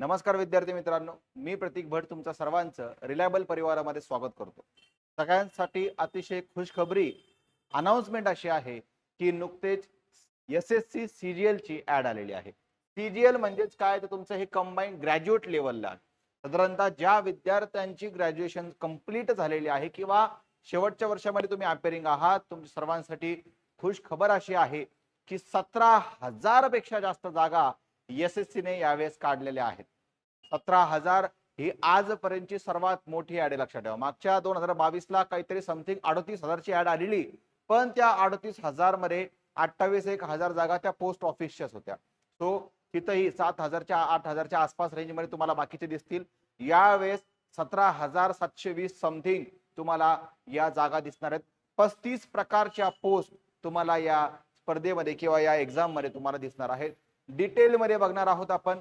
नमस्कार विद्यार्थी मित्रांनो मी प्रतीक भट तुमच्या सर्वांचं रिलायबल परिवारामध्ये स्वागत करतो. सगळ्यांसाठी अतिशय खुशखबरी अनाउन्समेंट अशी आहे की नुकतेच एस एस सी सीजीएल ची ऍड आलेली आहे. सीजीएल म्हणजेच काय? तर तुमचं हे कंबाईन ग्रॅज्युएट लेवलला साधारणतः ज्या विद्यार्थ्यांची ग्रॅज्युएशन कंप्लीट झालेली आहे किंवा शेवटच्या वर्षामध्ये तुम्ही अपेरिंग आहात तुमच्या सर्वांसाठी खुश खबर अशी आहे की सतरा हजारपेक्षा जास्त जागा एस एस ने यावेळेस काढलेल्या आहेत. सतरा हजार ही आजपर्यंतची सर्वात मोठी ऍड आहे लक्षात ठेवा. मागच्या दोन हजार बावीस ला काहीतरी समथिंग अडतीस हजारची ऍड आलेली. पण त्या अडतीस हजारमध्ये अठ्ठावीस एक हजार जागा त्या पोस्ट ऑफिसच्याच होत्या. सो तिथंही सात हजारच्या आठ हजारच्या आसपास रेंजमध्ये तुम्हाला बाकीचे दिसतील. यावेळेस सतरा हजार सातशे वीस समथिंग तुम्हाला या जागा दिसणार आहेत. पस्तीस प्रकारच्या पोस्ट तुम्हाला या स्पर्धेमध्ये किंवा या एक्झाममध्ये तुम्हाला दिसणार आहेत. डिटेल मध्ये बघणार आहोत आपण.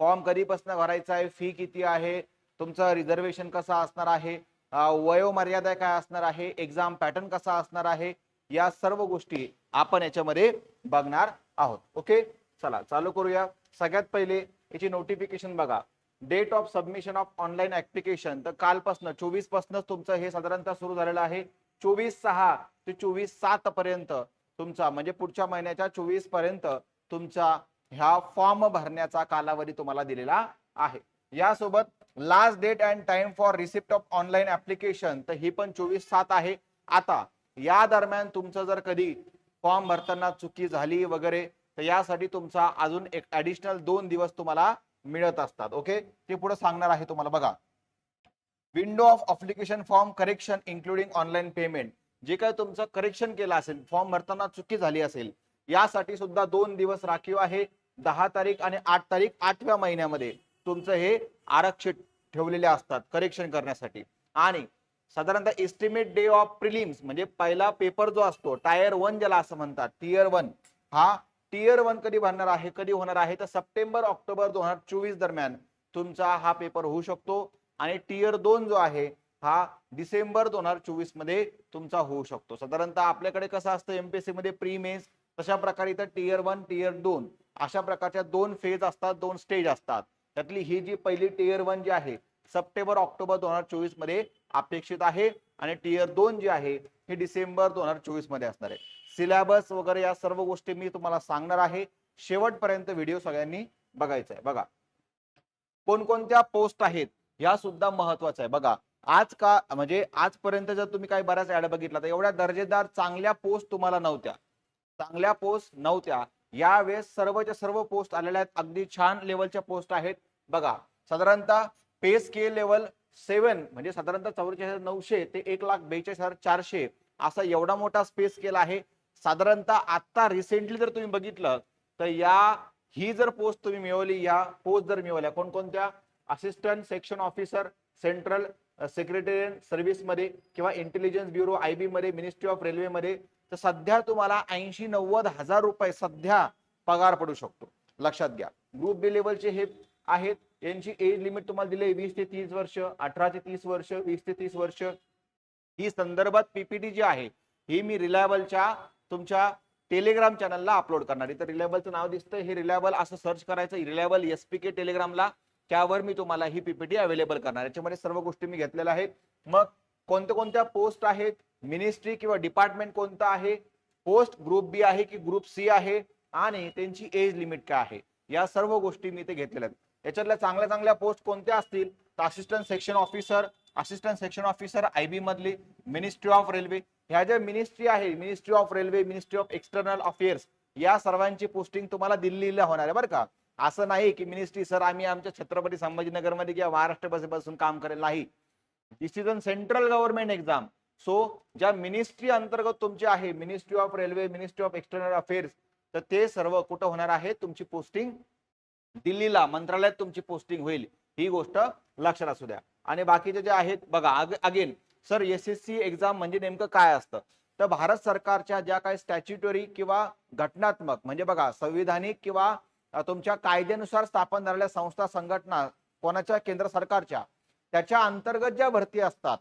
फॉर्म कधीपासून भरायचा आहे? फी किती आहे? तुमचं रिझर्वेशन कसं असणार आहे? वयोमर्यादा काय असणार आहे? एक्झाम पॅटर्न कसा असणार आहे? या सर्व गोष्टी आपण याच्यामध्ये बघणार आहोत. ओके? चला चालू करूया. सगळ्यात पहिले याची नोटिफिकेशन बघा. Date of submission of online application तर कालपासून चोवीस पासूनच तुमचं हे साधारणतः सुरू झालेलं आहे. चोवीस सहा ते चोवीस सात पर्यंत तुमचा म्हणजे पुढच्या महिन्याच्या चोवीसपर्यंत तुमचा ह्या फॉर्म भरण्याचा कालावधी तुम्हाला दिलेला आहे. यासोबत last date and time for receipt of online application तर ही पण चोवीस सात आहे. आता या दरम्यान तुमचं जर कधी फॉर्म भरताना चुकी झाली वगैरे तर यासाठी तुमचा अजून एक ऍडिशनल दोन दिवस तुम्हाला मिळत असतात ओके ते पुढे सांगणार आहे तुम्हाला. बघा window of application form correction including online payment जे काय तुमचं करेक्शन केलं असेल फॉर्म भरताना चुकी झाली असेल यासाठी सुद्धा दोन दिवस राखीव आहे. दहा तारीख आणि आठ तारीख आठव्या महिन्यामध्ये तुमचं हे आरक्षित ठेवलेले असतात करेक्शन करण्यासाठी. आणि साधारणतः एस्टिमेट डे ऑफ प्रिलिम्स म्हणजे पहिला पेपर जो असतो टायर वन ज्याला असं म्हणतात टीयर वन हा टीयर वन कधी भरणार आहे कधी होणार आहे तर सप्टेंबर ऑक्टोबर दोन हजार चोवीस दरम्यान तुमचा हा पेपर होऊ शकतो. आणि टीयर दोन जो आहे हा डिसेंबर दोन हजार चोवीसमध्ये तुमचा होऊ शकतो. साधारणतः आपल्याकडे कसं असतं एमपीएससी मध्ये प्री मेन्स तशा प्रकारे इथं टीयर वन टीयर दोन अशा प्रकारच्या दोन फेज असतात दोन स्टेज असतात. त्यातली ही जी पहिली टीयर वन जी आहे सप्टेंबर ऑक्टोबर दोन हजार चोवीसमध्ये अपेक्षित आहे आणि टीयर दोन जी आहे हे डिसेंबर दोन हजार चोवीसमध्ये असणार आहे. सिलेबस वगैरे या सर्व गोष्टी मी तुम्हाला सांगणार आहे. शेवटपर्यंत व्हिडिओ सगळ्यांनी बघायचा आहे. बघा. कोणकोणत्या पोस्ट आहेत या सुद्धा महत्वाचं आहे. बघा. आज का म्हणजे आजपर्यंत जर तुम्ही काही बऱ्याच ऍड बघितला तर एवढ्या दर्जेदार चांगल्या पोस्ट तुम्हाला नव्हत्या. चांगल्या पोस्ट नव्हत्या. यावेळेस सर्वच्या सर्व पोस्ट आलेल्या आहेत. अगदी छान लेवलच्या पोस्ट आहेत. बघा साधारणतः पे स्केल लेवल सेवन म्हणजे साधारणतः चौवेचाळीस हजार नऊशे ते एक लाख बेचाळीस हजार चारशे असा एवढा मोठा स्पेस स्केल आहे. साधारणतः आता रिसेंटली जर तुम्ही बघितलं तर या ही जर पोस्ट तुम्ही मिळवली या पोस्ट जर मिळवल्या कोणकोणत्या? Assistant section officer central secretary सर्व्हिसमध्ये किंवा इंटेलिजन्स ब्युरो आय बी मध्ये मिनिस्ट्री ऑफ रेल्वे मध्ये तर सध्या तुम्हाला ऐंशी नव्वद हजार रुपये सध्या पगार पडू शकतो. लक्षात घ्या. ग्रुप बी लेवलचे हे आहेत. यांची एज लिमिट तुम्हाला दिली वीस ते तीस वर्ष अठरा ते तीस वर्ष वीस ते तीस वर्ष. ही संदर्भात पीपीटी जी आहे ही मी रिलायबलच्या तुमच्या टेलिग्राम चॅनलला अपलोड करणार आहे. तर रिलायबलचं नाव दिसतं हे रिलायबल असं सर्च करायचं रिलायबल एस पी के टेलिग्रामला त्यावर मी तुम्हाला ही पीपीटी अवेलेबल करणार याच्यामध्ये सर्व गोष्टी मी घेतलेल्या आहेत. मग कोणत्या कोणत्या पोस्ट आहेत? मिनिस्ट्री किंवा डिपार्टमेंट कोणतं आहे? पोस्ट ग्रुप बी आहे की ग्रुप सी आहे? आणि त्यांची एज लिमिट काय आहे? या सर्व गोष्टी मी ते घेतलेल्या आहेत. याच्यातल्या चांगल्या चांगल्या पोस्ट कोणत्या असतील? तर assistant section officer assistant section officer I B मधली मिनिस्ट्री ऑफ रेल्वे ह्या ज्या मिनिस्ट्री आहे ministry of railway ministry of external affairs या सर्वांची पोस्टिंग तुम्हाला दिल्लीला होणार आहे बरं का? असं नाही की मिनिस्ट्री सर आम्ही आमच्या छत्रपती संभाजीनगरमध्ये किंवा महाराष्ट्र बसेपासून काम करेल. नाही. This is an central government exam so ज्या मिनिस्ट्री अंतर्गत तुमची आहे ministry of railway ministry of external affairs तर ते सर्व कुठं होणार आहे? तुमची पोस्टिंग दिल्लीला मंत्रालयात तुमची पोस्टिंग होईल. ही गोष्ट लक्षात असू द्या. आणि बाकीचे जे आहेत बघा again sir S S C exam म्हणजे नेमकं काय असतं? तर भारत सरकारच्या ज्या काही स्टॅच्युटरी किंवा घटनात्मक म्हणजे बघा संविधानिक किंवा तुमच्या कायद्यानुसार स्थापन झालेल्या संस्था संघटना कोणाच्या? केंद्र सरकारच्या. त्याच्या अंतर्गत ज्या भरती असतात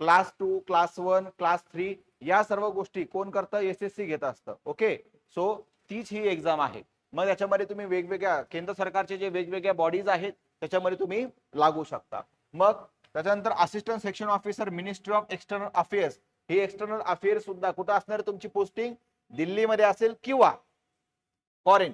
class two class one class three या सर्व गोष्टी कोण करतं? एस एस सी घेत असतं. ओके सो तीच ही एक्झाम आहे. मग याच्यामध्ये तुम्ही वेगवेगळ्या केंद्र सरकारचे जे वेगवेगळ्या बॉडीज आहेत त्याच्यामध्ये तुम्ही लागू शकता. मग त्याच्यानंतर assistant section officer ministry of external affairs he external affairs सुद्धा कुठं असणार तुमची पोस्टिंग दिल्लीमध्ये असेल किंवा फॉरेन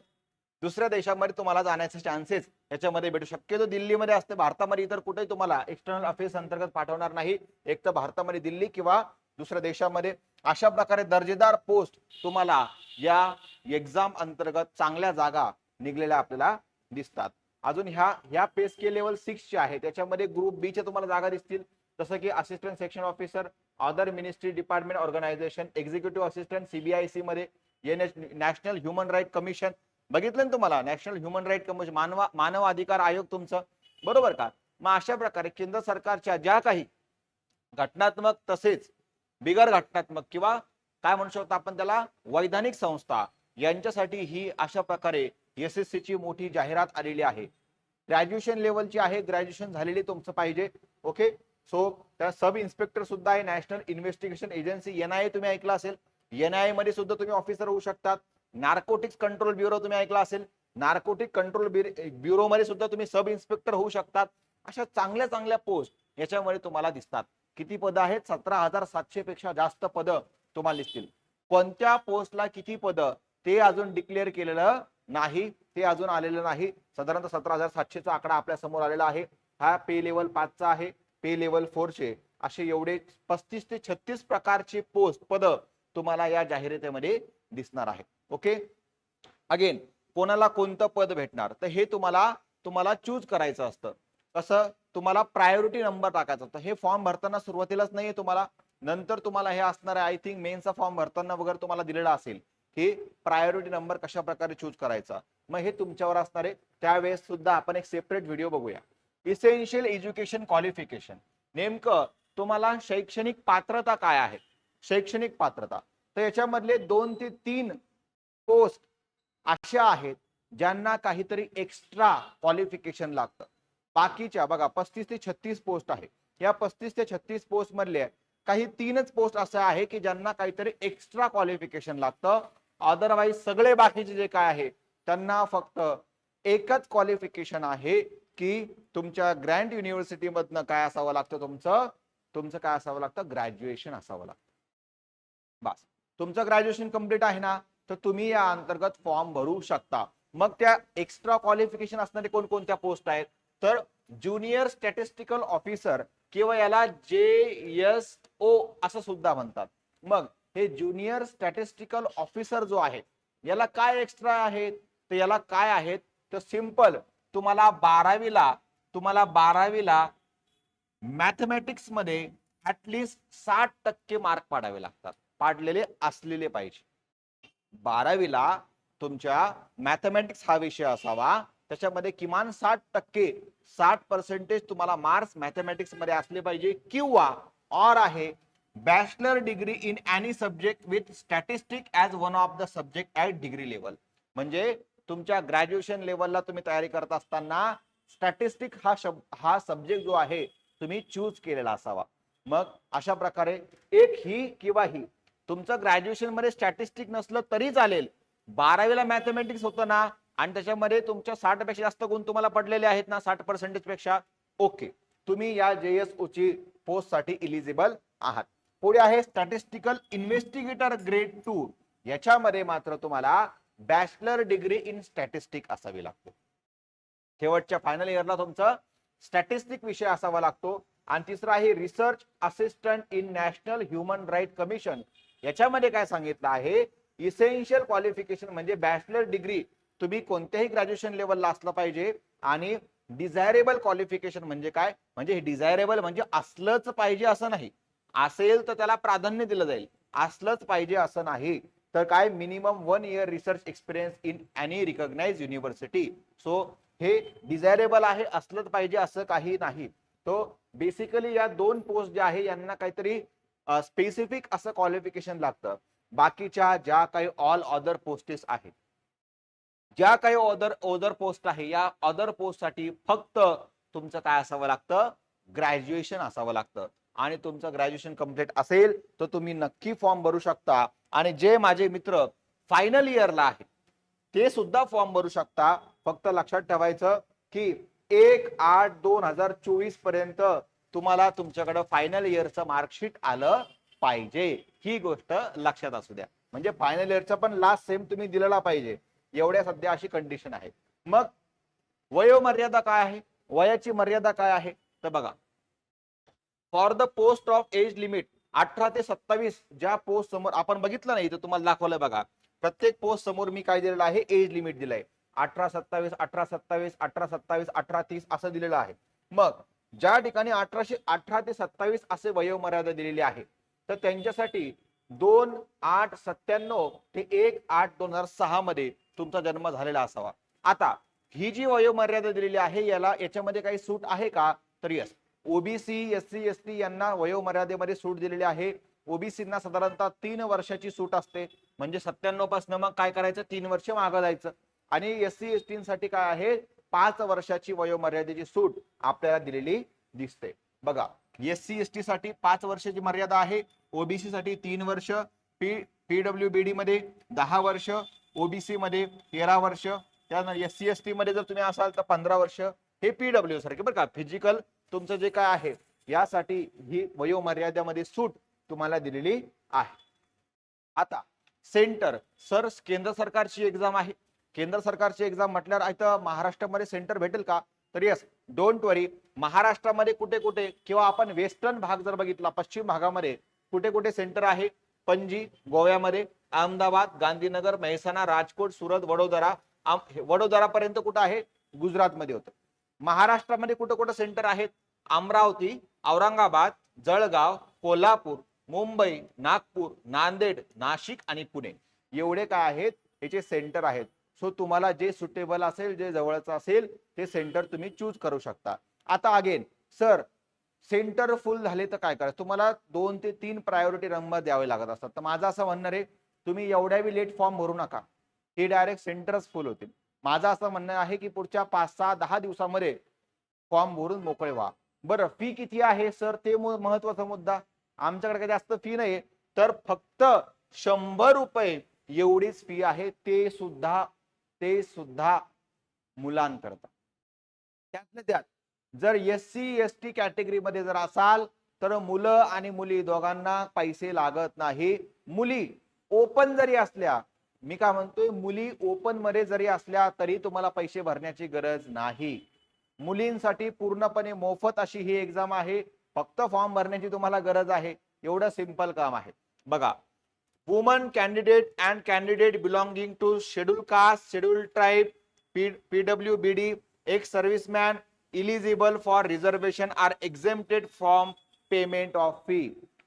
दुसऱ्या देशामध्ये तुम्हाला जाण्याचे चान्सेस याच्यामध्ये भेटू शक्यतो दिल्लीमध्ये असते. भारतामध्ये इतर कुठेही तुम्हाला एक्सटर्नल अफेअर्स अंतर्गत पाठवणार नाही. एक तर भारतामध्ये दिल्ली किंवा दुसऱ्या देशामध्ये. अशा प्रकारे दर्जेदार पोस्ट तुम्हाला या एक्झाम अंतर्गत चांगल्या जागा निघलेल्या आपल्याला दिसतात. अजून ह्या ह्या पे स्केल लेवल सिक्सचे आहे. त्याच्यामध्ये ग्रुप बी तुम्हाला जागा दिसतील. जसं की assistant section officer other ministry department organisation executive assistant CBIC मध्ये नॅशनल ह्युमन राईट कमिशन बघितलं ना तुम्हाला? नॅशनल ह्युमन राईट कमिशन मानवा मानव अधिकार आयोग तुमचं. बरोबर का? मग अशा प्रकारे केंद्र सरकारच्या ज्या काही घटनात्मक तसेच बिगर घटनात्मक किंवा काय म्हणू शकतो आपण त्याला? वैधानिक संस्था यांच्यासाठी ही अशा प्रकारे एस एस ची मोठी जाहिरात आलेली आहे. ग्रॅज्युएशन लेवलची आहे. ग्रॅज्युएशन झालेली तुमचं पाहिजे. ओके सो त्या सब इन्स्पेक्टर सुद्धा आहे. नॅशनल इन्व्हेस्टिगेशन एजन्सी एनआयए तुम्ही ऐकला असेल. एनआयए मध्ये सुद्धा तुम्ही ऑफिसर होऊ शकतात. नार्कोटिक्स कंट्रोल ब्युरो तुम्ही ऐकला असेल. नार्कोटिक कंट्रोल ब्युरो मध्ये सुद्धा तुम्ही सब इन्स्पेक्टर होऊ शकतात. अशा चांगल्या चांगल्या पोस्ट याच्यामध्ये तुम्हाला दिसतात. किती पद आहेत? सतरा हजार सातशे पेक्षा जास्त पद तुम्हाला दिसतील. कोणत्या पोस्टला किती पद? ते अजून डिक्लेअर केलेलं नाही. ते अजून आलेलं नाही. साधारणतः सतरा हजार सातशेचा आकडा आपल्यासमोर आलेला आहे. हा पे लेवल पाचचा आहे. पे लेवल फोरचे. असे एवढे पस्तीस ते छत्तीस प्रकारचे पोस्ट पद तुम्हाला या जाहिरातीमध्ये दिसणार आहेत. ओके? अगेन कोणाला कोणतं पद भेटणार? तर हे तुम्हाला तुम्हाला चूज करायचं असतं. कसं? तुम्हाला प्रायोरिटी नंबर टाकायचा असतं. हे फॉर्म भरताना सुरुवातीलाच नाहीये तुम्हाला. नंतर तुम्हाला हे असणार आहे आय थिंक मेनचा फॉर्म भरताना वगैरे तुम्हाला दिलेला असेल. की प्रायोरिटी नंबर कशा प्रकारे चूज करायचा. मग हे तुमच्यावर असणार आहे. त्यावेळेस सुद्धा आपण एक सेपरेट व्हिडिओ बघूया. इसेन्शियल एज्युकेशन क्वालिफिकेशन नेमकं तुम्हाला शैक्षणिक पात्रता काय आहे? शैक्षणिक पात्रता. तर याच्यामधले दोन ते तीन पोस्ट अशा आहेत ज्यांना काहीतरी एक्स्ट्रा क्वालिफिकेशन लागतं. बाकीच्या बघा पस्तीस ते छत्तीस पोस्ट आहे या पस्तीस ते छत्तीस पोस्ट मधले काही तीनच पोस्ट असे आहे की ज्यांना काहीतरी एक्स्ट्रा क्वालिफिकेशन लागतं. अदरवाईज सगळे बाकीचे जे काय आहे त्यांना फक्त एकच क्वालिफिकेशन आहे की तुमच्या ग्रँड युनिव्हर्सिटी मधनं काय असावं लागतं तुमचं? तुमचं काय असावं लागतं? ग्रॅज्युएशन असावं लागतं. बस. तुमचं ग्रॅज्युएशन कंप्लीट आहे ना? तर तुम्ही या अंतर्गत फॉर्म भरू शकता. मग त्या एक्स्ट्रा क्वालिफिकेशन असणारे कोणकोणत्या पोस्ट आहेत? तर ज्युनियर स्टॅटिस्टिकल ऑफिसर किंवा याला जे एस ओ असं सुद्धा म्हणतात. मग हे ज्युनियर स्टॅटिस्टिकल ऑफिसर जो आहे याला काय एक्स्ट्रा आहेत? तर याला काय आहेत? तर सिंपल तुम्हाला बारावीला तुम्हाला बारावीला मॅथमॅटिक्समध्ये ऍटलिस्ट साठ टक्के मार्क पाडावे लागतात. पाडलेले असलेले पाहिजे. बारावीला तुमच्या मॅथमॅटिक्स हा विषय असावा. त्याच्यामध्ये किमान साठ टक्के साठ पर्सेंटेज तुम्हाला मार्क्स मॅथमॅटिक्समध्ये असले पाहिजे किंवा ऑर आहे bachelor degree in any subject with statistic as one of the subject at degree level म्हणजे तुमच्या ग्रॅज्युएशन लेवलला तुम्ही तयारी करत असताना स्टॅटिस्टिक हा शब हा सब्जेक्ट जो आहे तुम्ही चूज केलेला असावा. मग अशा प्रकारे एक ही किंवा ही तुमचं ग्रॅज्युएशनमध्ये स्टॅटिस्टिक नसलं तरी चालेल. बारावीला मॅथमॅटिक्स होतं ना आणि त्याच्यामध्ये तुमच्या साठपेक्षा जास्त गुण तुम्हाला पडलेले आहेत ना साठ पर्सेंटेजपेक्षा. ओके तुम्ही या जेएसओ ची पोस्टसाठी इलिजिबल आहात. पुढे आहे स्टॅटिस्टिकल इन्व्हेस्टिगेटर ग्रेड टू याच्यामध्ये मात्र तुम्हाला बॅचलर डिग्री इन स्टॅटिस्टिक असावी लागते. शेवटच्या फायनल इयरला तुमचं स्टॅटिस्टिक विषय असावा लागतो. आणि तिसरा आहे research assistant in national human right commission याच्यामध्ये काय सांगितलं आहे? इसेन्शियल क्वालिफिकेशन म्हणजे बॅचलर डिग्री तुम्ही कोणत्याही ग्रॅज्युएशन लेवलला असलं पाहिजे आणि डिझायरेबल क्वालिफिकेशन म्हणजे काय? म्हणजे हे डिझायरेबल म्हणजे असलंच पाहिजे असं नाही. असेल तर त्याला प्राधान्य दिलं जाईल. असलंच पाहिजे असं नाही. तर काय? Minimum one year research experience in any recognise university so हे डिझायरेबल आहे असलंच पाहिजे असं काही नाही. तो बेसिकली या दोन पोस्ट ज्या आहे यांना काहीतरी स्पेसिफिक असं क्वालिफिकेशन लागतं. बाकीच्या ज्या काही ऑल अदर पोस्टेस आहेत. ज्या काही ऑदर ओदर पोस्ट आहे या अदर पोस्टसाठी फक्त तुमचं काय असावं लागतं? ग्रॅज्युएशन असावं लागतं. आणि तुमचं ग्रॅज्युएशन कंप्लीट असेल तर तुम्ही नक्की फॉर्म भरू शकता. आणि जे माझे मित्र फायनल इयरला आहेत ते सुद्धा फॉर्म भरू शकता. फक्त लक्षात ठेवायचं की एक आठ दोन हजार चोवीसपर्यंत तुम्हाला तुमच्याकडं फायनल इयरचं मार्कशीट आलं पाहिजे. ही गोष्ट लक्षात असू द्या. म्हणजे फायनल इयरचा पण लास्ट सेम तुम्ही दिलेला पाहिजे. एवढ्या सध्या अशी कंडिशन आहे. मग वयोमर्यादा काय आहे? वयाची मर्यादा काय आहे? तर बघा. For the post of age limit अठरा ते सत्तावीस ज्या पोस्ट समोर आपण बघितलं नाही तर तुम्हाला दाखवलं बघा. प्रत्येक पोस्ट समोर मी काय दिलेलं आहे? एज लिमिट दिलंय. अठरा सत्तावीस अठरा सत्तावीस अठरा सत्तावीस अठरा तीस असं दिलेलं आहे. मग ज्या ठिकाणी अठराशे अठरा ते सत्तावीस असे वयोमर्यादा दिलेली आहे तर त्यांच्यासाठी दोन आठ सत्त्याण्णव ते एक आठ दोन हजार सहा मध्ये तुमचा जन्म झालेला असावा. आता ही जी वयोमर्यादा दिलेली आहे याला याच्यामध्ये काही सूट आहे का? तर yes OBC S C S T यांना वयोमर्यादेमध्ये सूट दिलेली आहे. ओबीसींना साधारणतः तीन वर्षाची सूट असते. म्हणजे सत्त्याण्णवपासून मग काय करायचं? तीन वर्ष मागं जायचं. आणि एस सी एससाठी काय आहे? पाच वर्षाची वयोमर्यादेची सूट आपल्याला दिलेली दिसते. बघा एस सी एस टी साठी पाच वर्षाची मर्यादा आहे ओबीसी साठी तीन वर्ष पी पीडब्ल्यू बी डी मध्ये दहा वर्ष ओबीसी मध्ये तेरा वर्ष त्यानंतर एस सी एस टी मध्ये जर तुम्ही असाल तर पंधरा वर्ष हे पीडब्ल्यू सारखे बरं का फिजिकल तुमचं जे काय आहे यासाठी ही वयोमर्यादेमध्ये सूट तुम्हाला दिलेली आहे. आता सेंटर सर केंद्र सरकारची एक्झाम आहे. केंद्र सरकारची एक्झाम म्हटल्यावर इथं महाराष्ट्रामध्ये सेंटर भेटेल का? तर येस डोंट वरी महाराष्ट्रामध्ये कुठे कुठे किंवा आपण वेस्टर्न भाग जर बघितला पश्चिम भागामध्ये कुठे कुठे सेंटर आहे? पणजी गोव्यामध्ये अहमदाबाद गांधीनगर मेहसाणा राजकोट सुरत वडोदरा वडोदरापर्यंत वडोदरा पर्यंत कुठं आहे? गुजरातमध्ये होतं. महाराष्ट्रामध्ये कुठं कुठं सेंटर आहेत? अमरावती औरंगाबाद जळगाव कोल्हापूर मुंबई नागपूर नांदेड नाशिक आणि पुणे. एवढे काय आहेत? याचे सेंटर आहेत. सो तुम्हाला जे सुटेबल असेल जे जवळचं असेल ते सेंटर तुम्ही चूज करू शकता. आता अगेन सर सेंटर फुल झाले तर काय करायचं? तुम्हाला दोन ते तीन प्रायोरिटी नंबर द्यावे लागत असतात. तर माझं असं म्हणणं आहे तुम्ही एवढ्या बी लेट फॉर्म भरू नका. हे डायरेक्ट सेंटरच फुल होतील. माझं असं म्हणणं आहे की पुढच्या पाच सहा दहा दिवसामध्ये फॉर्म भरून मोकळे व्हा. बरं फी किती आहे सर ते महत्त्वाचा मुद्दा. आमच्याकडे काही जास्त फी नाही तर फक्त शंभर रुपये एवढीच फी आहे ते सुद्धा ते सुद्धा मुलांकरता. त्यातल्या त्यात जर एस सी एस टी कॅटेगरीमध्ये जर असाल तर मुलं आणि मुली दोघांना पैसे लागत नाही. मुली ओपन जरी असल्या मी काय म्हणतोय मुली ओपनमध्ये जरी असल्या तरी तुम्हाला पैसे भरण्याची गरज नाही. मुलींसाठी पूर्णपणे मोफत अशी ही एक्झाम आहे. फक्त फॉर्म भरण्याची तुम्हाला गरज आहे. एवढं सिंपल काम आहे. बघा woman candidate and candidate belonging to schedule caste schedule tribe PW B D ex serviceman eligible for reservation are exempted from payment of fee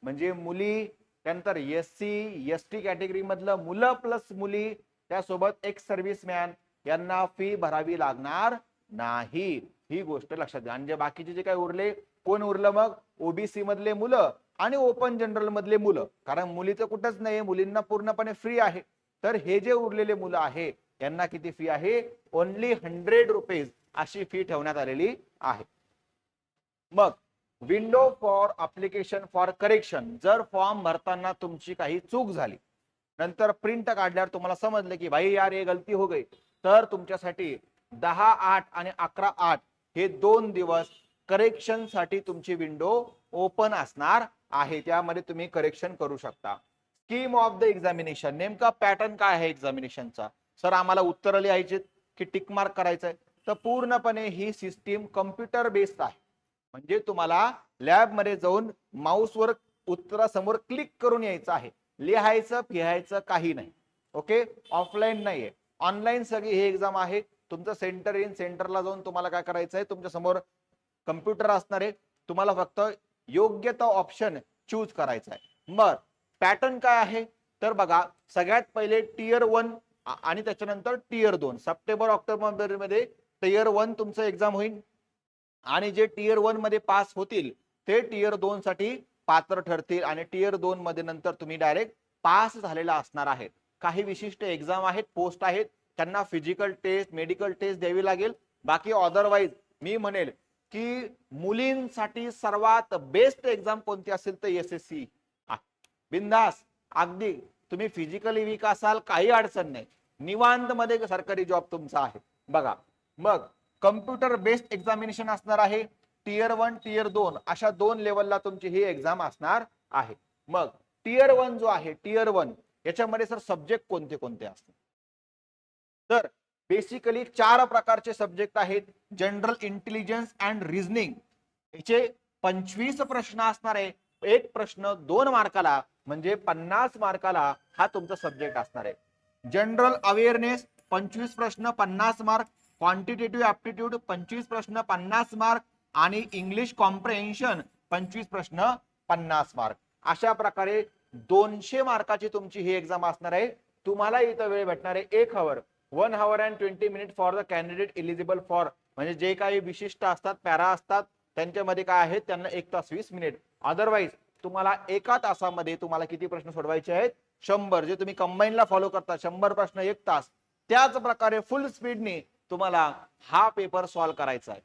म्हणजे मुली त्यानंतर S C S T category मधलं मुलं प्लस मुली त्यासोबत एक्स सर्व्हिसमॅन यांना fee भरावी लागणार नाही. ही गोष्ट लक्षात घ्या. आणि जे बाकीचे जे काही उरले कोण उरलं मग? ओबीसी मधले मुलं. आणि ओपन जनरल मधले मुलं कारण मुलीचं कुठंच नाही मुलींना पूर्णपणे फ्री आहे. तर हे जे उरलेले मुलं आहे यांना किती फी आहे? ओनली हंड्रेड रुपीज अशी फी ठेवण्यात आलेली आहे. मग window for application for correction जर फॉर्म भरताना तुमची काही चूक झाली नंतर प्रिंट काढल्यावर तुम्हाला समजलं की भाई यार हे गलती हो गई. तर तुमच्यासाठी दहा आठ आणि अकरा आठ हे दोन दिवस करेक्शनसाठी तुमची विंडो ओपन असणार आहे. त्यामध्ये तुम्ही करेक्शन करू शकता. स्कीम ऑफ द एक्झामिनेशन नेमका पॅटर्न काय आहे एक्झामिनेशनचा सर आम्हाला उत्तर लिहायचे की टिक मार्क करायचंय. तर पूर्णपणे ही सिस्टीम कम्प्युटर बेस्ड आहे. म्हणजे तुम्हाला लॅबमध्ये जाऊन माऊसवर उत्तरासमोर क्लिक करून यायचं आहे. लिहायचं फिहायचं काही नाही. ओके ऑफलाईन नाहीये. ऑनलाईन सगळी ही एक्झाम आहे तुमचं सेंटर इन सेंटरला जाऊन तुम्हाला काय करायचं आहे तुमच्यासमोर कम्प्युटर असणार आहे तुम्हाला फक्त योग्य तो ऑप्शन चूज करायचा आहे. मग पॅटर्न काय आहे? तर बघा सगळ्यात पहिले टियर वन आणि त्याच्यानंतर टियर दोन. सप्टेंबर ऑक्टोबरमध्ये टियर वन तुमचं एक्झाम होईल. आणि जे टियर वनमध्ये पास होतील ते टियर दोन साठी पात्र ठरतील आणि टियर दोन मध्ये नंतर तुम्ही डायरेक्ट पास झालेला असणार आहेत काही विशिष्ट एक्झाम आहेत पोस्ट आहेत त्यांना फिजिकल टेस्ट मेडिकल टेस्ट द्यावी लागेल. बाकी अदरवाईज मी म्हणेल की मुलींसाठी सर्वात बेस्ट एक्झाम कोणती असेल तर एस एस सी बिंदास. अगदी. तुम्ही फिजिकली वीक असाल काही अडचण नाही. निवांत मध्ये सरकारी जॉब तुमचा आहे. बघा. मग कम्प्युटर बेस्ड एक्झामिनेशन असणार आहे. टीयर वन टीयर दोन. अशा दोन लेवलला तुमची ही एक्झाम असणार आहे. मग टीयर वन जो आहे टीयर वन याच्यामध्ये सर सब्जेक्ट कोणते कोणते असतात तर बेसिकली चार प्रकारचे सब्जेक्ट आहेत जनरल इंटेलिजन्स अँड रिझनिंग याचे पंचवीस प्रश्न असणार आहे. एक प्रश्न दोन मार्काला म्हणजे पन्नास मार्काला हा तुमचा सब्जेक्ट असणार आहे. जनरल अवेअरनेस पंचवीस प्रश्न पन्नास मार्क. क्वांटिटेटिव्ह ऍप्टिट्यूड पंचवीस प्रश्न पन्नास मार्क. आणि इंग्लिश कॉम्प्रेन्शन पंचवीस प्रश्न पन्नास मार्क. अशा प्रकारे दोनशे मार्काची तुमची ही एक्झाम असणार आहे. तुम्हाला इथं वेळ भेटणार आहे एक hour one hour and twenty minute for the candidate eligible for म्हणजे जे काही विशिष्ट असतात पॅरा असतात त्यांच्यामध्ये काय आहेत त्यांना एक तास वीस मिनिट अदरवाईज तुम्हाला एका तासामध्ये तुम्हाला किती प्रश्न सोडवायचे आहेत? शंभर. जे तुम्ही कंबाईनला फॉलो करता शंभर प्रश्न एक तास. त्याच प्रकारे फुल स्पीडने तुम्हाला हा पेपर सॉल्व्ह करायचा आहे.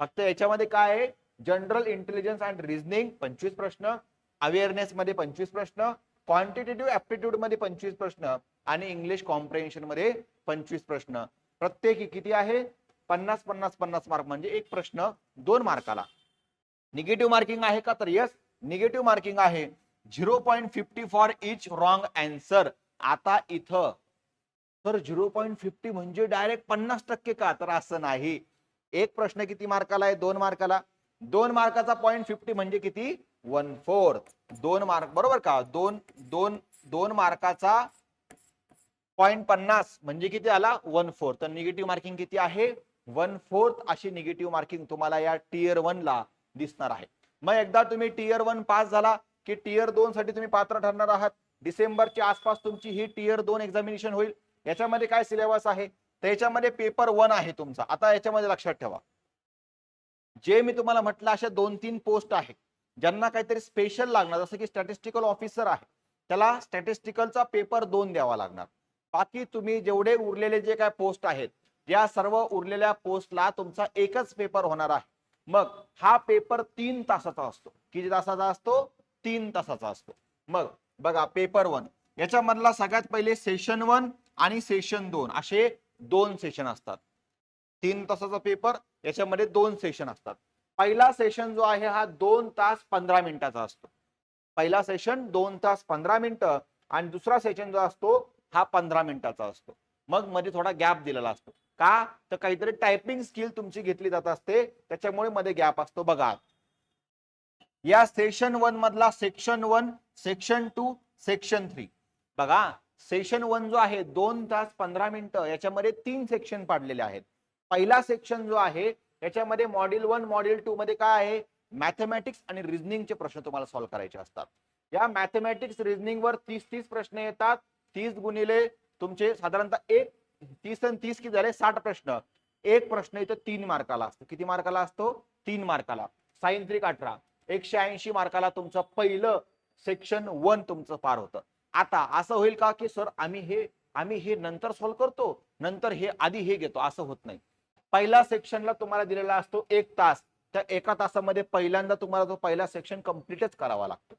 फक्त याच्यामध्ये काय आहे? जनरल इंटेलिजन्स अँड रिझनिंग पंचवीस प्रश्न. अवेअरनेस मध्ये पंचवीस प्रश्न. क्वांटिटेटिव्ह ऍप्टिट्यूडमध्ये पंचवीस प्रश्न. आणि इंग्लिश कॉम्प्रेन्शनमध्ये पंचवीस प्रश्न. प्रत्येकी किती आहे? पन्नास पन्नास पन्नास मार्क म्हणजे एक प्रश्न दोन मार्काला. निगेटिव्ह मार्किंग आहे का? तर येस निगेटिव्ह मार्किंग आहे. Zero point fifty for each wrong answer आता इथं. तर झिरो पॉईंट फिफ्टी म्हणजे डायरेक्ट पन्नास टक्के का? तर असं नाही. एक प्रश्न किती मार्काला आहे? दोन मार्काला. दोन मार्काचा पॉईंट फिफ्टी म्हणजे किती? वन फोर्थ दोन मार्क बरोबर का? दोन दोन दोन मार्काचा पॉईंट पन्नास म्हणजे किती आला? One fourth. तर निगेटिव्ह मार्किंग किती आहे? वन फोर्थ अशी निगेटिव्ह मार्किंग तुम्हाला या टीयर वन ला दिसणार आहे. मग एकदा तुम्ही टीयर वन पास झाला की टीयर दोन साठी तुम्ही पात्र ठरणार आहात. डिसेंबरच्या आसपास तुमची ही टीयर दोन एक्झामिनेशन होईल. याच्यामध्ये काय सिलेबस आहे? तर याच्यामध्ये पेपर वन आहे तुमचा. आता याच्यामध्ये लक्षात ठेवा. जे मी तुम्हाला म्हटलं अशा दोन तीन पोस्ट आहेत. ज्यांना काहीतरी स्पेशल लागणार. जसं की स्टॅटिस्टिकल ऑफिसर आहे. त्याला स्टॅटिस्टिकलचा पेपर दोन द्यावा लागणार. बाकी तुम्ही जेवढे उरलेले जे काय पोस्ट आहेत या सर्व उरलेल्या पोस्टला तुमचा एकच पेपर होणार आहे. मग हा पेपर तीन तासाचा असतो. किती तासाचा असतो? तीन तासाचा असतो. मग बघा पेपर वन याच्यामधला सगळ्यात पहिले सेशन वन आणि सेशन दोन. असे दोन सेशन असतात. तीन तासाचा पेपर याच्यामध्ये दोन सेशन असतात. पहिला सेशन जो आहे हा दोन तास पंधरा मिनिटाचा असतो. पहिला सेशन दोन तास पंधरा मिनिटं आणि दुसरा सेशन जो असतो हा पंधरा मिनिटाचा असतो. मग मध्ये थोडा गॅप दिलेला असतो. का? तर काहीतरी टायपिंग स्किल तुमची घेतली जात असते. त्याच्यामुळे मध्ये गॅप असतो. बघा. या सेशन वन मधला section one section two section three बघा. सेशन वन जो आहे दोन तास पंधरा मिनिटं याच्यामध्ये तीन सेक्शन पाडलेले आहेत. पहिला सेक्शन जो आहे याच्यामध्ये मॉड्यूल वन मॉड्यूल टू मध्ये काय आहे? मॅथमॅटिक्स आणि रिझनिंगचे प्रश्न तुम्हाला सॉल्व्ह करायचे असतात. या मॅथमॅटिक्स रिझनिंग वर तीस तीस प्रश्न येतात. तीस गुणिले तुमचे साधारणतः एक तीस आणि तीस किती झाले? साठ प्रश्न. एक प्रश्न इथं तीन मार्काला असतो. किती मार्काला असतो? तीन मार्काला. सायंत्रिक अठरा. एकशे ऐंशी मार्काला तुमचं पहिलं सेक्शन वन तुमचं पार होतं. आता असं होईल का की सर आम्ही हे आम्ही हे नंतर सॉल्व्ह करतो? नंतर हे आधी हे घेतो. असं होत नाही. पहिल्या सेक्शनला तुम्हाला दिलेला असतो एक तास. त्या एका तासामध्ये पहिल्यांदा तुम्हाला तो पहिला सेक्शन कम्प्लीटच करावा लागतो.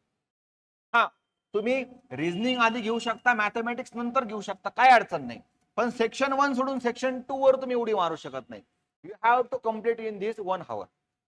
हा. तुम्ही रिझनिंग आधी घेऊ शकता मॅथमॅटिक्स नंतर घेऊ शकता काय अडचण नाही. पण सेक्शन वन सोडून सेक्शन टू वर तुम्ही उडी मारू शकत नाही. You have to complete in this one hour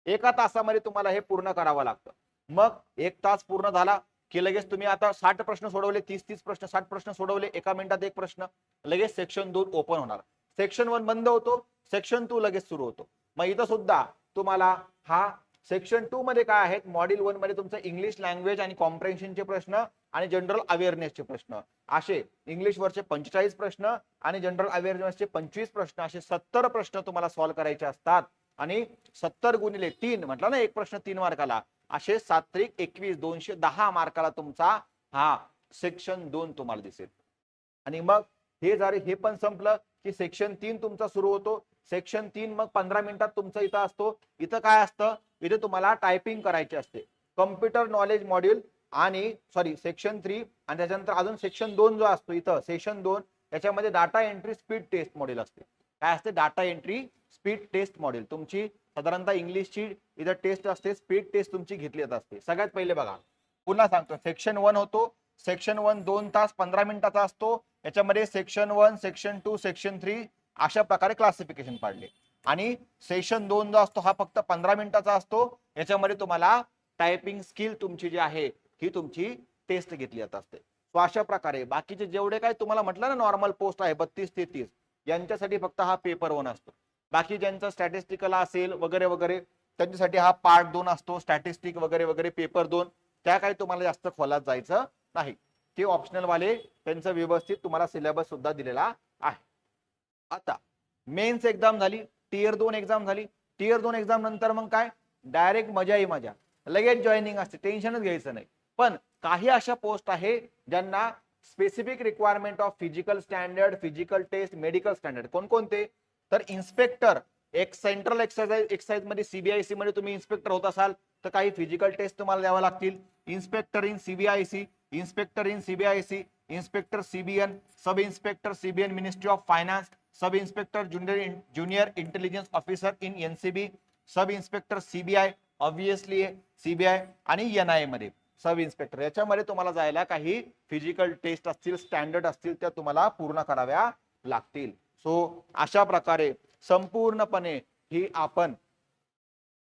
एका तासामध्ये तुम्हाला हे पूर्ण करावं लागतं. मग एक तास पूर्ण झाला की लगेच तुम्ही आता साठ प्रश्न सोडवले तीस तीस प्रश्न साठ प्रश्न सोडवले एका मिनिटात एक प्रश्न लगेच सेक्शन दोन ओपन होणार. सेक्शन वन बंद होतो सेक्शन टू लगेच सुरू होतो. मग इथं सुद्धा तुम्हाला हा सेक्शन टू मध्ये काय आहेत? मॉड्यूल वनमध्ये तुमचं इंग्लिश लँग्वेज आणि कॉम्प्रेन्शनचे प्रश्न आणि जनरल अवेअरनेसचे प्रश्न. असे इंग्लिश वरचे पंचेचाळीस प्रश्न आणि जनरल अवेअरनेसचे पंचवीस प्रश्न असे सत्तर प्रश्न तुम्हाला सॉल्व्ह करायचे असतात. आणि सत्तर गुणिले तीन म्हटलं ना एक प्रश्न तीन मार्काला. असे सात्विक एकवीस दोनशे दहा मार्काला तुमचा हा सेक्शन दोन तुम्हाला दिसेल. आणि मग हे झाले हे पण संपलं की सेक्शन तीन तुमचा सुरू होतो. सेक्शन तीन मग पंधरा मिनिटात तुमचा इथं असतो. इथं काय असतं? इथे तुम्हाला टायपिंग करायची असते. कम्प्युटर नॉलेज मॉड्यूल आणि सॉरी सेक्शन थ्री आणि त्याच्यानंतर अजून सेक्शन दोन जो असतो इथं सेशन दोन त्याच्यामध्ये data entry speed test model असते. काय असते? Data entry speed test model तुमची साधारणतः इंग्लिशची इथं टेस्ट असते स्पीड टेस्ट तुमची घेतली जात असते. सगळ्यात पहिले बघा. पुन्हा सांगतो सेक्शन वन होतो. सेक्शन वन दोन तास पंधरा मिनिटाचा असतो. याच्यामध्ये section one section two section three अशा प्रकारे क्लासिफिकेशन पाडले. आणि सेशन दोन जो असतो हा फक्त पंधरा मिनिटाचा असतो. याच्यामध्ये तुम्हाला टायपिंग स्किल तुमची जी आहे ही तुमची टेस्ट घेतली जात असते. सो अशा प्रकारे बाकीचे जेवढे काय तुम्हाला म्हटलं ना नॉर्मल पोस्ट आहे बत्तीस ते तीस यांच्यासाठी फक्त हा पेपर वन असतो. बाकी ज्यांचं स्टॅटिस्टिकल असेल वगैरे वगैरे त्यांच्यासाठी हा पार्ट दोन असतो स्टॅटिस्टिक वगैरे वगैरे पेपर दोन त्या काही तुम्हाला जास्त खोलात जायचं नाही. ते ऑप्शनल वाले त्यांचं व्यवस्थित तुम्हाला सिलेबस सुद्धा दिलेला आहे. आता मेन्स एक्झाम झाली टीयर दोन एक्झाम झाली टीयर दोन एक्झाम नंतर मग काय? डायरेक्ट मजा ही मजा. लगेच जॉईनिंग असते टेन्शनच घ्यायचं नाही. पण काही अशा पोस्ट आहे ज्यांना specific requirement of physical standard physical test medical standard कोणकोणते? तर इन्स्पेक्टर एक सेंट्रल एक्सरसाइज एक्सरसाइज मध्ये सीबीआयसी मध्ये तुम्ही इन्स्पेक्टर होत असाल, तर काही फ़िज़िकल टेस्ट तुम्हाला द्यावा लागतील. Inspector in CBIC inspector in CBIC inspector CBN sub inspector CBN ministry of finance sub inspector junior junior intelligence officer in NCB sub inspector CBI obviously आणि एनआय मध्ये. सब इन्स्पेक्टर याच्यामध्ये तुम्हाला जायला काही फिजिकल टेस्ट असतील स्टँडर्ड असतील त्या तुम्हाला पूर्ण कराव्या लागतील. सो अशा प्रकारे संपूर्णपणे ही आपण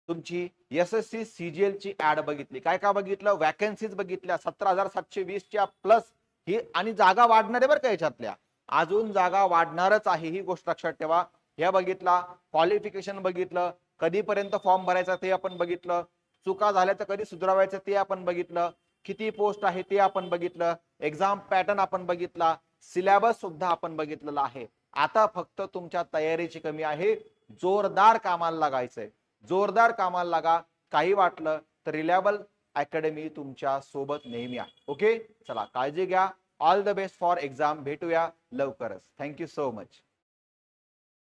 तुमची एस एस सी सीजीएल ची ऍड बघितली. काय काय बघितलं? वॅकन्सीज बघितल्या. सतरा हजार सातशे वीस च्या प्लस ही आणि जागा वाढणार आहे बरं का याच्यातल्या. अजून जागा वाढणारच आहे ही गोष्ट लक्षात ठेवा. ह्या बघितला क्वालिफिकेशन बघितलं कधीपर्यंत फॉर्म भरायचा ते आपण बघितलं. चुका झाल्या तर कधी सुधारवायचं ते आपण बघितलं. किती पोस्ट आहे ते आपण बघितलं. एक्झाम पॅटर्न आपण बघितला. सिलेबस सुद्धा आपण बघितलेला आहे. आता फक्त तुमच्या तयारीची कमी आहे. जोरदार कामाला लागायचंय. जोरदार कामाला लागा. काही वाटलं तर रिलायबल अकॅडमी तुमच्यासोबत नेहमी आहे. ओके चला काळजी घ्या. All the best for exam भेटूया लवकरच. Thank you so much